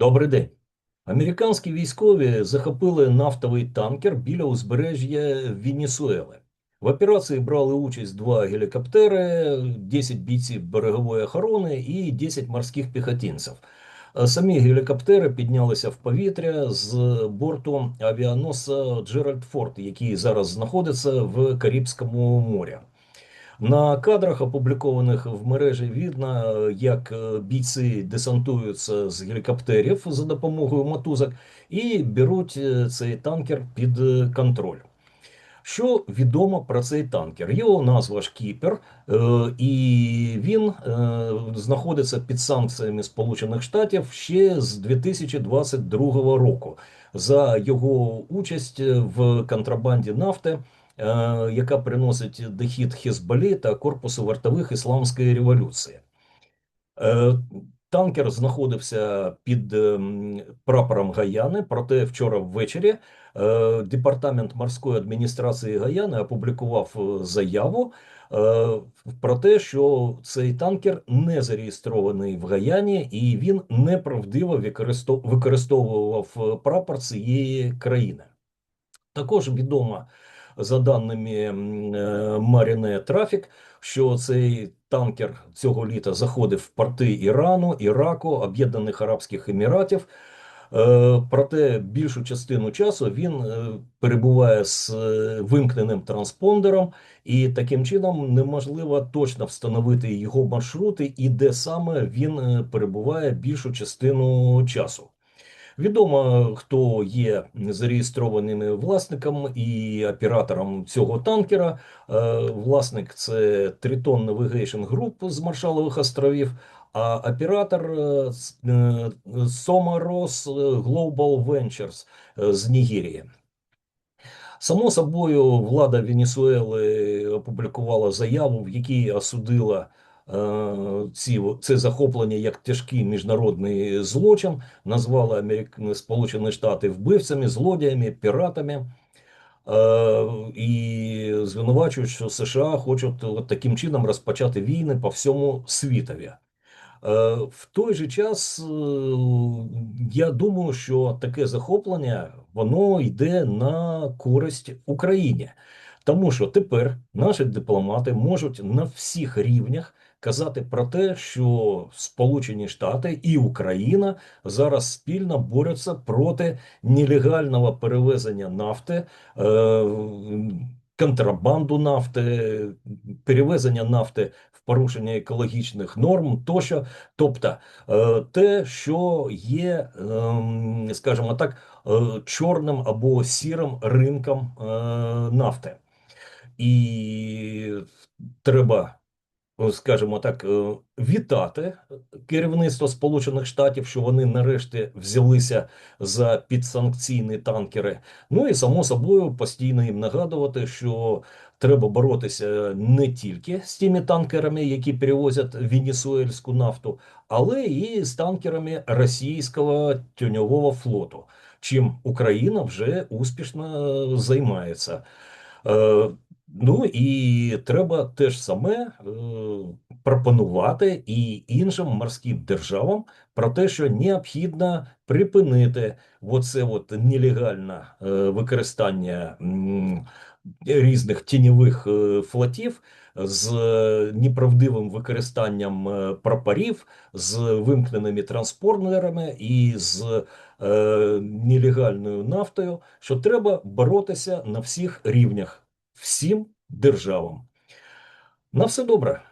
Добрий день. Американські військові захопили нафтовий танкер біля узбережжя Венесуели. В операції брали участь два гелікоптери, 10 бійців берегової охорони і 10 морських піхотинців. Самі гелікоптери піднялися в повітря з борту авіаносця Джеральд Форд, який зараз знаходиться в Карибському морі. На кадрах, опублікованих в мережі, видно, як е, бійці десантуються з гелікоптерів за допомогою мотузок і беруть е, цей танкер під е, контроль. Що відомо про цей танкер? Його назва ж Кіпер, е, і він знаходиться під санкціями Сполучених Штатів ще з 2022 року за його участь в контрабанді нафти, яка приносить дохід Хезболі та корпусу вартових ісламської революції. Е, Танкер знаходився під ем, прапором Гаяни, проте вчора ввечері е, департамент морської адміністрації Гаяни опублікував е, заяву про те, що цей танкер не зареєстрований в Гаяні і він неправдиво використовував прапор цієї країни. Також відомо за даними м, е, Marine Traffic, що цей танкер цього літа заходив в порти Ірану, Іраку, Об'єднаних Арабських Еміратів. Е, Проте більшу частину часу він е, перебуває з е, вимкненим транспондером, і таким чином неможливо точно встановити його маршрути і де саме він перебуває більшу частину часу. Відомо, хто є зареєстрованими власником і оператором цього танкера. Е, Власник це Triton Navigation Group з Маршалових островів, а оператор е, е, Somaros Global Ventures з Нігерії. Само собою, влада Венесуели опублікувала заяву, в якій осудила ці, це захоплення як тяжкий міжнародний злочин, назвала Америк... Сполучені Штати вбивцями, злодіями, піратами. Е, і звинувачують, що США хочуть от таким чином розпочати війни по всьому світові. Е, В той же час, е, я думаю, що таке захоплення воно йде на користь Україні, тому що тепер наші дипломати можуть на всіх рівнях казати про те, що Сполучені Штати і Україна зараз спільно борються проти нелегального перевезення нафти. е, Контрабанду нафти, перевезення нафти в порушення екологічних норм тощо. Тобто е, те, що є, ем, скажімо так, е, чорним або сірим ринком е, нафти. І треба, скажімо так, е, вітати керівництво Сполучених Штатів, що вони нарешті взялися за підсанкційні танкери. Ну і само собою постійно їм нагадувати, що треба боротися не тільки з тими танкерами, які перевозять венесуельську нафту, але і з танкерами російського тюньового флоту, чим Україна вже успішно займається. Ну і треба те ж саме е, пропонувати і іншим морським державам про те, що необхідно припинити оце от нелегальне е, використання різних тіньових е, флотів з неправдивим використанням прапорів, з вимкненими транспортерами і з нелегальною нафтою, що треба боротися на всіх рівнях всім державам. На все добре.